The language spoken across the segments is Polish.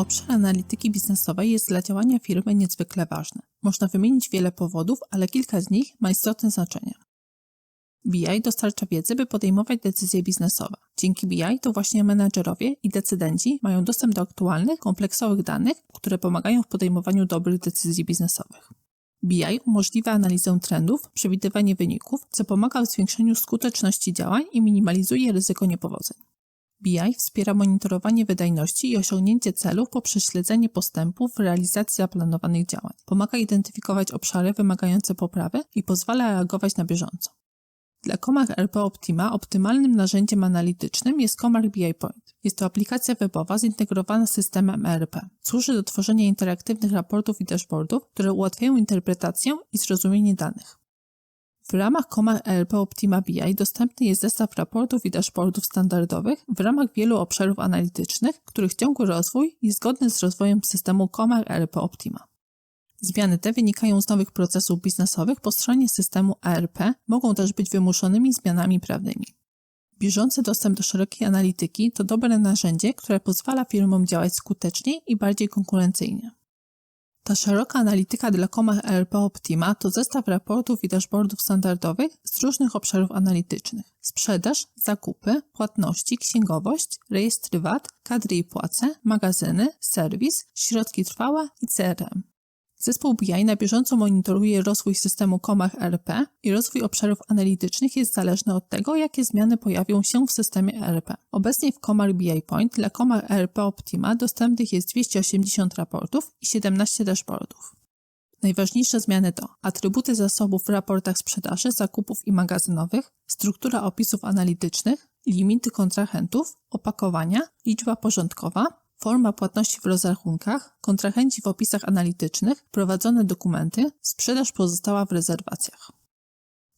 Obszar analityki biznesowej jest dla działania firmy niezwykle ważny. Można wymienić wiele powodów, ale kilka z nich ma istotne znaczenie. BI dostarcza wiedzy, by podejmować decyzje biznesowe. Dzięki BI to właśnie menadżerowie i decydenci mają dostęp do aktualnych, kompleksowych danych, które pomagają w podejmowaniu dobrych decyzji biznesowych. BI umożliwia analizę trendów, przewidywanie wyników, co pomaga w zwiększeniu skuteczności działań i minimalizuje ryzyko niepowodzeń. BI wspiera monitorowanie wydajności i osiągnięcie celów poprzez śledzenie postępów w realizacji zaplanowanych działań. Pomaga identyfikować obszary wymagające poprawy i pozwala reagować na bieżąco. Dla Comarch RP Optima optymalnym narzędziem analitycznym jest Comarch BI Point. Jest to aplikacja webowa zintegrowana z systemem ERP. Służy do tworzenia interaktywnych raportów i dashboardów, które ułatwiają interpretację i zrozumienie danych. W ramach Command ERP Optima BI dostępny jest zestaw raportów i dashboardów standardowych w ramach wielu obszarów analitycznych, których ciągły rozwój jest zgodny z rozwojem systemu Command ERP Optima. Zmiany te wynikają z nowych procesów biznesowych po stronie systemu ERP, mogą też być wymuszonymi zmianami prawnymi. Bieżący dostęp do szerokiej analityki to dobre narzędzie, które pozwala firmom działać skuteczniej i bardziej konkurencyjnie. Ta szeroka analityka dla Command ERP Optima to zestaw raportów i dashboardów standardowych z różnych obszarów analitycznych. Sprzedaż, zakupy, płatności, księgowość, rejestry VAT, kadry i płace, magazyny, serwis, środki trwałe i CRM. Zespół BI na bieżąco monitoruje rozwój systemu Command ERP i rozwój obszarów analitycznych jest zależny od tego, jakie zmiany pojawią się w systemie ERP. Obecnie w Command BI Point dla Command ERP Optima dostępnych jest 280 raportów i 17 dashboardów. Najważniejsze zmiany to atrybuty zasobów w raportach sprzedaży, zakupów i magazynowych, struktura opisów analitycznych, limity kontrahentów, opakowania, liczba porządkowa, forma płatności w rozrachunkach, kontrahenci w opisach analitycznych, prowadzone dokumenty, sprzedaż pozostała w rezerwacjach.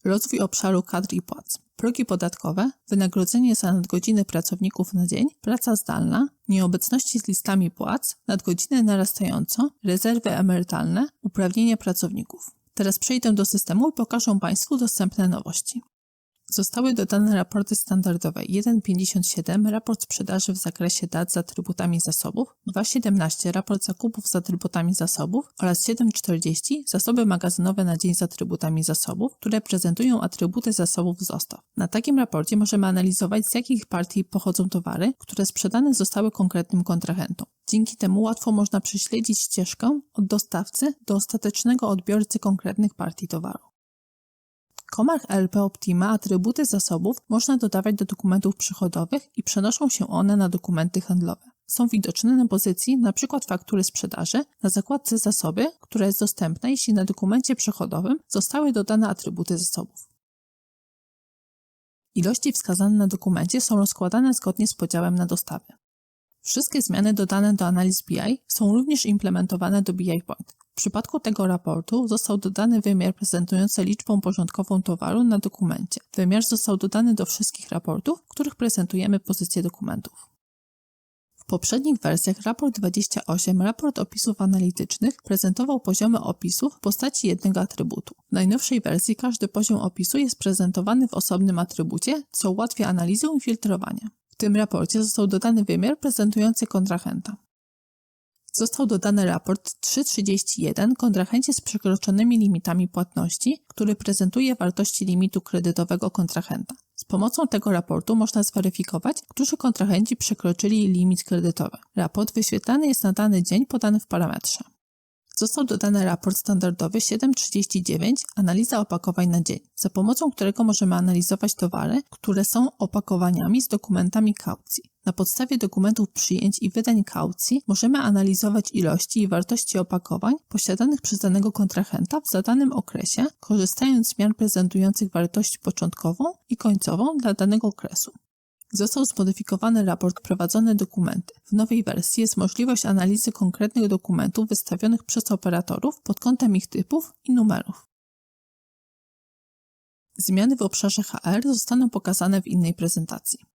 Rozwój obszaru kadr i płac. Progi podatkowe, wynagrodzenie za nadgodziny pracowników na dzień, praca zdalna, nieobecności z listami płac, nadgodziny narastająco, rezerwy emerytalne, uprawnienia pracowników. Teraz przejdę do systemu i pokażę Państwu dostępne nowości. Zostały dodane raporty standardowe 1.57 raport sprzedaży w zakresie dat z atrybutami zasobów, 2.17 raport zakupów z atrybutami zasobów oraz 7.40 zasoby magazynowe na dzień z atrybutami zasobów, które prezentują atrybuty zasobów z dostaw. Na takim raporcie możemy analizować z jakich partii pochodzą towary, które sprzedane zostały konkretnym kontrahentom. Dzięki temu łatwo można prześledzić ścieżkę od dostawcy do ostatecznego odbiorcy konkretnych partii towaru. Comarch LP Optima atrybuty zasobów można dodawać do dokumentów przychodowych i przenoszą się one na dokumenty handlowe. Są widoczne na pozycji np. faktury sprzedaży na zakładce zasoby, która jest dostępna, jeśli na dokumencie przychodowym zostały dodane atrybuty zasobów. Ilości wskazane na dokumencie są rozkładane zgodnie z podziałem na dostawy. Wszystkie zmiany dodane do analiz BI są również implementowane do BI Point. W przypadku tego raportu został dodany wymiar prezentujący liczbę porządkową towaru na dokumencie. Wymiar został dodany do wszystkich raportów, w których prezentujemy pozycję dokumentów. W poprzednich wersjach raport 28, raport opisów analitycznych, prezentował poziomy opisów w postaci jednego atrybutu. W najnowszej wersji każdy poziom opisu jest prezentowany w osobnym atrybucie, co ułatwia analizę i filtrowanie. W tym raporcie został dodany wymiar prezentujący kontrahenta. Został dodany raport 331 kontrahencie z przekroczonymi limitami płatności, który prezentuje wartości limitu kredytowego kontrahenta. Z pomocą tego raportu można zweryfikować, którzy kontrahenci przekroczyli limit kredytowy. Raport wyświetlany jest na dany dzień podany w parametrze. Został dodany raport standardowy 739 Analiza opakowań na dzień, za pomocą którego możemy analizować towary, które są opakowaniami z dokumentami kaucji. Na podstawie dokumentów przyjęć i wydań kaucji możemy analizować ilości i wartości opakowań posiadanych przez danego kontrahenta w zadanym okresie, korzystając z zmian prezentujących wartość początkową i końcową dla danego okresu. Został zmodyfikowany raport prowadzone dokumenty. W nowej wersji jest możliwość analizy konkretnych dokumentów wystawionych przez operatorów pod kątem ich typów i numerów. Zmiany w obszarze HR zostaną pokazane w innej prezentacji.